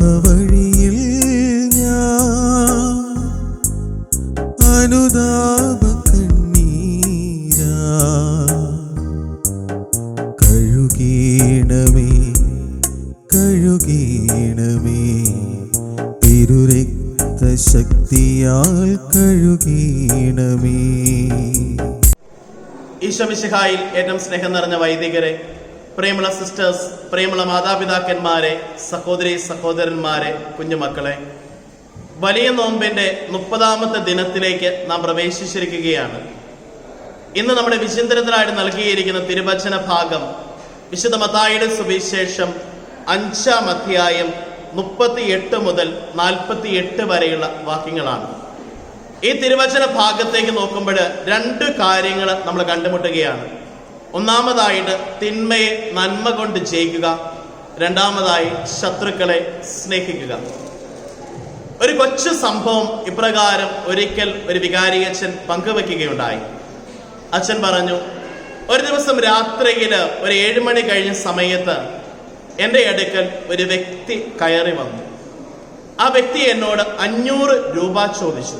പാപവഴിയിൽ ഞാൻ അനുതാപ കണ്ണീരാ. കഴുകീണമേ കഴുകീണമേ തിരുരക്തശക്തിയാൽ കഴുകീണമേ. ഈശോമിശിഹായിൽ ഏറ്റവും സ്നേഹം നിറഞ്ഞ വൈദികരെ പ്രിയമുള്ള സിസ്റ്റേഴ്സ് പ്രിയമുള്ള മാതാപിതാക്കന്മാരെ സഹോദരി സഹോദരന്മാരെ കുഞ്ഞുമക്കളെ. വലിയ നോമ്പിന്റെ മുപ്പതാമത്തെ ദിനത്തിലേക്ക് നാം പ്രവേശിച്ചിരിക്കുകയാണ്. ഇന്ന് നമ്മുടെ വിചിന്തനത്തിനായിട്ട് നൽകിയിരിക്കുന്ന തിരുവചന ഭാഗം വിശുദ്ധ മതായുടെ സുവിശേഷം അഞ്ചാം അധ്യായം മുപ്പത്തി എട്ട് മുതൽ നാൽപ്പത്തി എട്ട് വരെയുള്ള വാക്യങ്ങളാണ്. ഈ തിരുവചന ഭാഗത്തേക്ക് നോക്കുമ്പോൾ രണ്ട് കാര്യങ്ങൾ നമ്മൾ കണ്ടുമുട്ടുകയാണ്. ഒന്നാമതായിട്ട് തിന്മയെ നന്മ കൊണ്ട് ജയിക്കുക. രണ്ടാമതായി ശത്രുക്കളെ സ്നേഹിക്കുക. ഒരു കൊച്ചു സംഭവം ഇപ്രകാരം ഒരിക്കൽ ഒരു വികാരി അച്ഛൻ പങ്കുവെക്കുകയുണ്ടായി. അച്ഛൻ പറഞ്ഞു ഒരു ദിവസം രാത്രിയിൽ ഒരു ഏഴുമണി കഴിഞ്ഞ സമയത്ത് എന്റെ അടുക്കൽ ഒരു വ്യക്തി കയറി വന്നു. ആ വ്യക്തി എന്നോട് അഞ്ഞൂറ് രൂപ ചോദിച്ചു.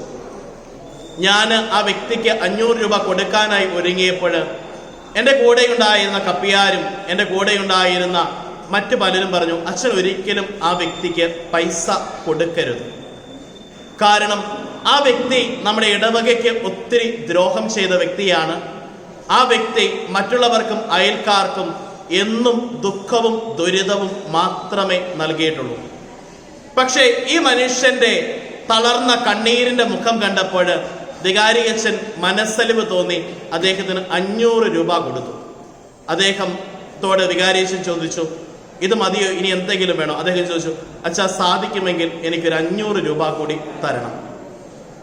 ഞാൻ ആ വ്യക്തിക്ക് അഞ്ഞൂറ് രൂപ കൊടുക്കാനായി ഒരുങ്ങിയപ്പോൾ എന്റെ കൂടെ ഉണ്ടായിരുന്ന കപ്പിയാരും എന്റെ കൂടെ ഉണ്ടായിരുന്ന മറ്റു പലരും പറഞ്ഞു അച്ഛൻ ഒരിക്കലും ആ വ്യക്തിക്ക് പൈസ കൊടുക്കരുത്. കാരണം ആ വ്യക്തി നമ്മുടെ ഇടവകയ്ക്ക് ഒത്തിരി ദ്രോഹം ചെയ്ത വ്യക്തിയാണ്. ആ വ്യക്തി മറ്റുള്ളവർക്കും അയൽക്കാർക്കും എന്നും ദുഃഖവും ദുരിതവും മാത്രമേ നൽകിയിട്ടുള്ളൂ. പക്ഷേ ഈ മനുഷ്യന്റെ തളർന്ന കണ്ണീരിന്റെ മുഖം കണ്ടപ്പോൾ വികാരിയച്ഛൻ മനസ്സലിവ് തോന്നി അദ്ദേഹത്തിന് അഞ്ഞൂറ് രൂപ കൊടുത്തു. അദ്ദേഹം അദ്ദേഹത്തോട് വികാരിയച്ഛൻ ചോദിച്ചു ഇത് മതിയോ? ഇനി എന്തെങ്കിലും വേണോ? അദ്ദേഹം ചോദിച്ചു അച്ഛാ സാധിക്കുമെങ്കിൽ എനിക്കൊരു അഞ്ഞൂറ് രൂപ കൂടി തരണം.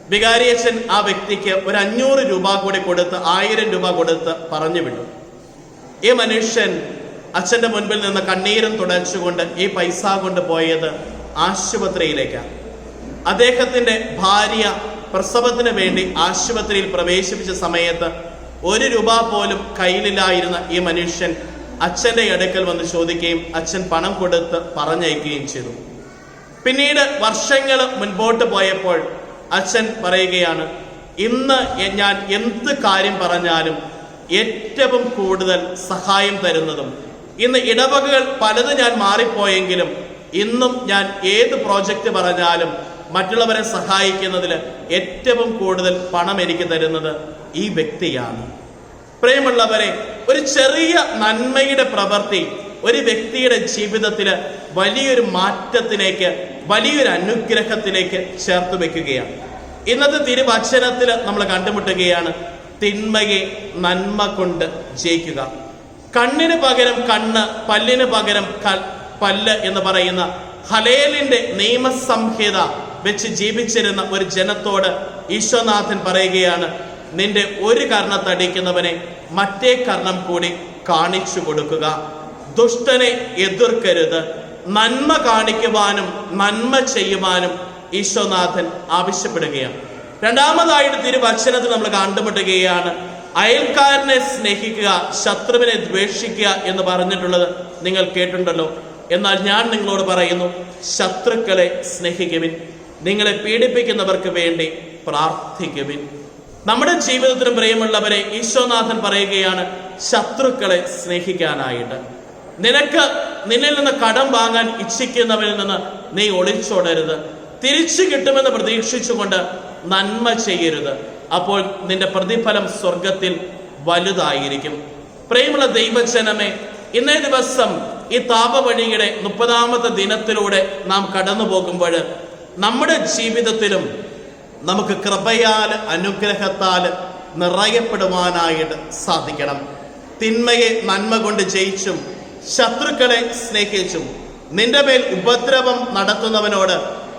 വികാരിയച്ഛൻ ആ വ്യക്തിക്ക് ഒരു അഞ്ഞൂറ് രൂപ കൂടി കൊടുത്ത് ആയിരം രൂപ കൊടുത്ത് പറഞ്ഞു വിട്ടു. ഈ മനുഷ്യൻ അച്ഛന്റെ മുൻപിൽ നിന്ന് കണ്ണീരും തുടച്ചുകൊണ്ട് ഈ പൈസ കൊണ്ട് പോയത് ആശുപത്രിയിലേക്കാണ്. അദ്ദേഹത്തിന്റെ ഭാര്യ പ്രസവത്തിന് വേണ്ടി ആശുപത്രിയിൽ പ്രവേശിപ്പിച്ച സമയത്ത് ഒരു രൂപ പോലും കയ്യിലില്ലായിരുന്ന ഈ മനുഷ്യൻ അച്ഛന്റെ അടുക്കൽ വന്ന് ചോദിക്കുകയും അച്ഛൻ പണം കൊടുത്ത് പറഞ്ഞയക്കുകയും ചെയ്തു. പിന്നീട് വർഷങ്ങൾ മുൻപോട്ട് പോയപ്പോൾ അച്ഛൻ പറയുകയാണ് ഇന്ന് ഞാൻ എന്ത് കാര്യം പറഞ്ഞാലും ഏറ്റവും കൂടുതൽ സഹായം തരുന്നതും ഇന്ന് ഇടവകകൾ പലത് ഞാൻ മാറിപ്പോയെങ്കിലും ഇന്നും ഞാൻ ഏത് പ്രോജക്റ്റ് പറഞ്ഞാലും മറ്റുള്ളവരെ സഹായിക്കുന്നതിൽ ഏറ്റവും കൂടുതൽ പണം എനിക്ക് തരുന്നത് ഈ വ്യക്തിയാണ്. പ്രിയമുള്ളവരെ ഒരു ചെറിയ നന്മയുടെ പ്രവൃത്തി ഒരു വ്യക്തിയുടെ ജീവിതത്തിൽ വലിയൊരു മാറ്റത്തിലേക്ക് വലിയൊരു അനുഗ്രഹത്തിലേക്ക് ചേർത്ത് വെക്കുകയാണ്. ഇന്നത്തെ തിരുവചനത്തിൽ നമ്മൾ കണ്ടുമുട്ടുകയാണ് തിന്മയെ നന്മ കൊണ്ട് ജയിക്കുക. കണ്ണിന് പകരം കണ്ണ് പല്ലിന് പകരം പല്ല് എന്ന് പറയുന്ന ഹലേലിന്റെ നിയമസംഹിത വെച്ച് ജീവിച്ചിരുന്ന ഒരു ജനത്തോട് ഈശ്വനാഥൻ പറയുകയാണ് നിന്റെ ഒരു കർണത്തടിക്കുന്നവനെ മറ്റേ കർണം കൂടി കാണിച്ചു കൊടുക്കുക. ദുഷ്ടനെ എതിർക്കരുത്. നന്മ കാണിക്കുവാനും നന്മ ചെയ്യുവാനും ഈശ്വനാഥൻ ആവശ്യപ്പെടുകയാണ്. രണ്ടാമതായിട്ട് തിരുവചനത്തിൽ നമ്മൾ കണ്ടുമുട്ടുകയാണ് അയൽക്കാരനെ സ്നേഹിക്കുക ശത്രുവിനെ ദ്വേഷിക്കുക എന്ന് പറഞ്ഞിട്ടുള്ളത് നിങ്ങൾ കേട്ടിട്ടുണ്ടല്ലോ. എന്നാൽ ഞാൻ നിങ്ങളോട് പറയുന്നു ശത്രുക്കളെ സ്നേഹിക്കുവിൻ. നിങ്ങളെ പീഡിപ്പിക്കുന്നവർക്ക് വേണ്ടി പ്രാർത്ഥിക്കുവിൻ. നമ്മുടെ ജീവിതത്തിലും പ്രിയമുള്ളവരെ ഈശോനാഥൻ പറയുകയാണ് ശത്രുക്കളെ സ്നേഹിക്കാനായിട്ട്. നിനക്ക് നിന്നിൽ നിന്ന് കടം വാങ്ങാൻ ഇച്ഛിക്കുന്നവരിൽ നിന്ന് നീ ഒളിച്ചോടരുത്. തിരിച്ചു കിട്ടുമെന്ന് പ്രതീക്ഷിച്ചുകൊണ്ട് നന്മ ചെയ്യരുത്. അപ്പോൾ നിന്റെ പ്രതിഫലം സ്വർഗത്തിൽ വലുതായിരിക്കും. പ്രേമുള്ള ദൈവജനമേ ഇന്നേ ദിവസം ഈ താപവഴിയുടെ മുപ്പതാമത്തെ ദിനത്തിലൂടെ നാം കടന്നു പോകുമ്പോൾ നമ്മുടെ ജീവിതത്തിലും നമുക്ക് കൃപയാൽ അനുഗ്രഹത്താൽ നിറയപ്പെടുവാനായിട്ട് സാധിക്കണം. തിന്മയെ നന്മ കൊണ്ട് ജയിച്ചും ശത്രുക്കളെ സ്നേഹിച്ചും നിന്റെ മേൽ ഉപദ്രവം നടത്തുന്നവനോട്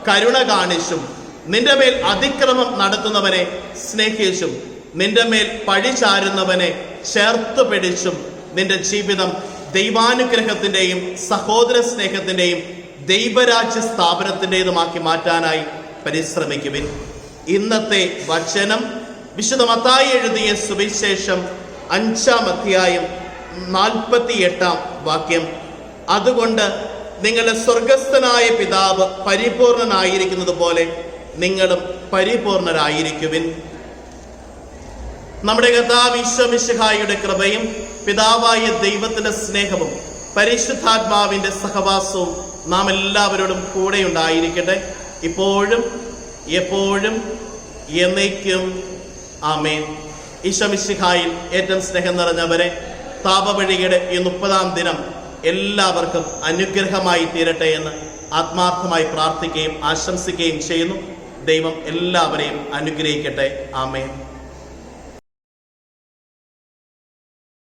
കരുണ കാണിച്ചും നിന്റെ മേൽ അതിക്രമം നടത്തുന്നവനെ സ്നേഹിച്ചും നിന്റെ മേൽ പഴി ചാരുന്നവനെ ചേർത്ത് പിടിച്ചും നിന്റെ ജീവിതം ദൈവാനുഗ്രഹത്തിന്റെയും സഹോദര സ്നേഹത്തിന്റെയും ദൈവരാജ്യ സ്ഥാപനത്തിന്റെതുമാക്കി മാറ്റാനായി പരിശ്രമിക്കുവിൻ. ഇന്നത്തെ വചനം വിശുദ്ധ മത്തായി എഴുതിയ സുവിശേഷം അഞ്ചാം അധ്യായം നാൽപ്പത്തി എട്ടാം വാക്യം. അതുകൊണ്ട് നിങ്ങളുടെ സ്വർഗസ്ഥനായ പിതാവ് പരിപൂർണനായിരിക്കുന്നത് പോലെ നിങ്ങളും പരിപൂർണരായിരിക്കുവിൻ. നമ്മുടെ ഈശ്വമിശിഹായുടെ കൃപയും പിതാവായ ദൈവത്തിന്റെ സ്നേഹവും പരിശുദ്ധാത്മാവിന്റെ സഹവാസവും നാം എല്ലാവരോടും കൂടെ ഉണ്ടായിരിക്കട്ടെ ഇപ്പോഴും എപ്പോഴും എന്നേക്കും. ആമേൻ. ഈശമിശിഖായിൽ ഏറ്റവും സ്നേഹം നിറഞ്ഞവരെ താപവഴിയുടെ ഈ മുപ്പതാം ദിനം എല്ലാവർക്കും അനുഗ്രഹമായി തീരട്ടെ എന്ന് ആത്മാർത്ഥമായി പ്രാർത്ഥിക്കുകയും ആശംസിക്കുകയും ചെയ്യുന്നു. ദൈവം എല്ലാവരെയും അനുഗ്രഹിക്കട്ടെ. ആമേൻ.